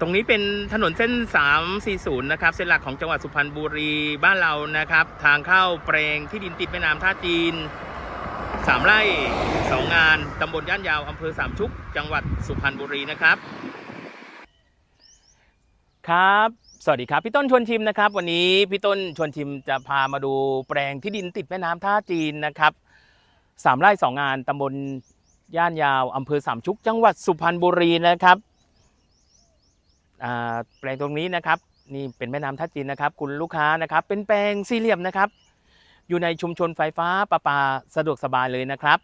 ตรงนี้เป็นถนนเส้น 340 นะครับ เส้นหลักของจังหวัดสุพรรณบุรีบ้านเรานะครับ ทางเข้าแปลงที่ดินติดแม่น้ำท่าจีนสามไร่สองงานตำบลย่านยาวอำเภอสามชุก จังหวัดสุพรรณบุรีนะครับ ครับสวัสดีครับ พี่ต้นชวนชิมนะครับ วันนี้พี่ต้นชวนชิมจะพามาดูแปลงที่ดินติดแม่น้ำท่าจีนนะครับสามไร่สองงานตำบลย่านยาวอำเภอสามชุก จังหวัดสุพรรณบุรีนะครับ แปลงตรงนี้นะครับนี่เป็นแม่น้ำท่าจีนนะครับ คุณลูกค้านะครับ เป็นแปลงสี่เหลี่ยมนะครับ อยู่ในชุมชนไฟฟ้าประปาสะดวกสบายเลยนะครับ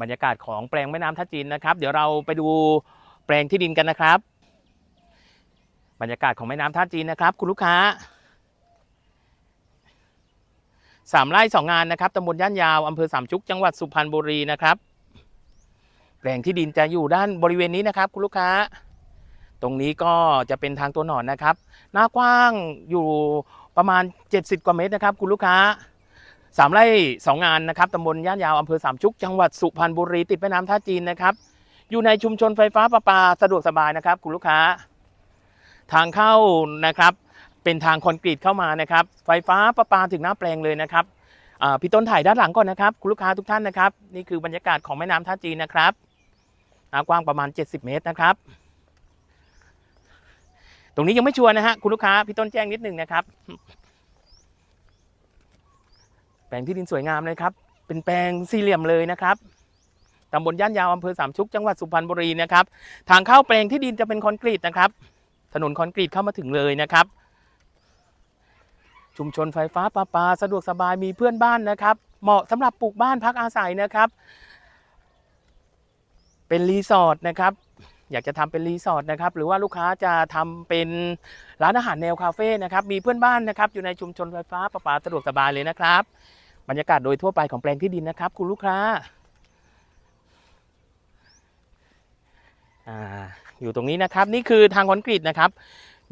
บรรยากาศของแปลงแม่น้ำท่าจีนนะครับ เดี๋ยวเราไปดูแปลงที่ดินกันนะครับ บรรยากาศของแม่น้ำท่าจีนนะครับ คุณลูกค้าสามไร่สองงานนะครับตำบลย่านยาวอำเภอสามชุกจังหวัดสุพรรณบุรีนะครับ แปลงที่ดินจะอยู่ด้านบริเวณนี้นะครับ คุณลูกค้า ตรงนี้ก็จะเป็นทางตัวหนอนนะครับ หน้ากว้างอยู่ประมาณ 70 กว่าเมตรนะครับ คุณลูกค้าสามไร่สองงานนะครับตำบลย่านยาวอำเภอสามชุก จังหวัดสุพรรณบุรีติดแม่น้ำท่าจีนนะครับ อยู่ในชุมชนไฟฟ้าประปาสะดวกสบายนะครับ คุณลูกค้า ทางเข้านะครับ เป็นทางคอนกรีตเข้ามานะครับ ไฟฟ้าประปาถึงหน้าแปลงเลยนะครับอ่าพี่ต้นถ่ายด้านหลังก่อนนะครับ คุณลูกค้าทุกท่านนะครับ นี่คือบรรยากาศของแม่น้ำท่าจีนนะครับอ่ากว้างประมาณ 70 เมตรนะครับ รงนี้ยังไม่ชัวร์นะฮะคุณลูกค้าพี่ต้นแจ้งนิดหนึ่งนะครับ แปลงที่ดินสวยงามเลยครับ เป็นแปลงสี่เหลี่ยมเลยนะครับตำบลย่านยาวอำเภอสามชุกจังหวัดสุพรรณบุรีนะครับ ทางเข้าแปลงที่ดินจะเป็นคอนกรีตนะครับ ถนนคอนกรีตเข้ามาถึงเลยนะครับ ชุมชนไฟฟ้าประปาสะดวกสบายมีเพื่อนบ้านนะครับ เหมาะสำหรับปลูกบ้านพักอาศัยนะครับ เป็นรีสอร์ทนะครับ อยากจะทำเป็นรีสอร์ทนะครับหรือว่าลูกค้าจะทำเป็นร้านอาหารแนวคาเฟ่นะครับมีเพื่อนบ้านนะครับอยู่ในชุมชนไฟฟ้าประปาสะดวกสบายเลยนะครับ บรรยากาศโดยทั่วไปของแปลงที่ดินนะครับ คุณลูกค้าอยู่ตรงนี้นะครับนี่คือทางคอนกรีตนะครับ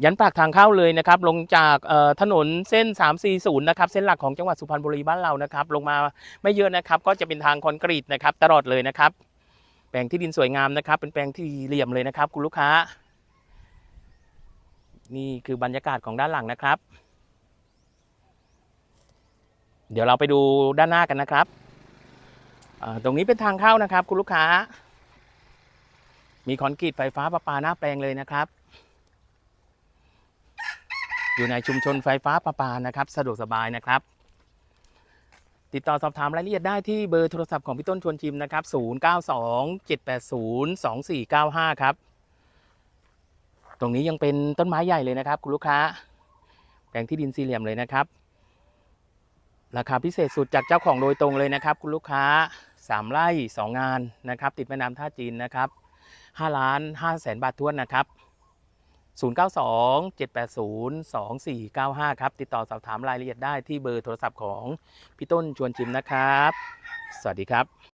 ยันปากทางเข้าเลยนะครับ ลงจากถนนเส้น 340 นะครับ เส้นหลักของจังหวัดสุพรรณบุรีบ้านเรานะครับ ลงมาไม่เยอะนะครับ ก็จะเป็นทางคอนกรีตนะครับ ตลอดเลยนะครับ แปลงที่ดินสวยงามนะครับ เป็นแปลงที่เหลี่ยมเลยนะครับ คุณลูกค้า นี่คือบรรยากาศของด้านหลังนะครับ เดี๋ยวเราไปดูด้านหน้ากันนะครับตรงนี้เป็นทางเข้านะครับ คุณลูกค้า มีคอนกรีตไฟฟ้าประปาหน้าแปลงเลยนะครับ อยู่ในชุมชนไฟฟ้าประปานะครับ สะดวกสบายนะครับ ติดต่อสอบถามรายละเอียดได้ที่เบอร์โทรศัพท์ของพี่ต้นชวนชิมนะครับ 0927802495 ครับ ตรงนี้ยังเป็นต้นไม้ใหญ่เลยนะครับ คุณลูกค้า แปลงที่ดินสี่เหลี่ยมเลยนะครับ ราคาพิเศษสุดจากเจ้าของโดยตรงเลยนะครับ คุณลูกค้า 3 ไร่ 2 งานนะครับ ติดแม่น้ำท่าจีนนะครับ5ล้าน5แสนบาททวนนะครับ 092 780 2495 ครับ ติดต่อสอบถามรายละเอียดได้ที่เบอร์โทรศัพท์ของพี่ต้นชวนชิมนะครับ สวัสดีครับ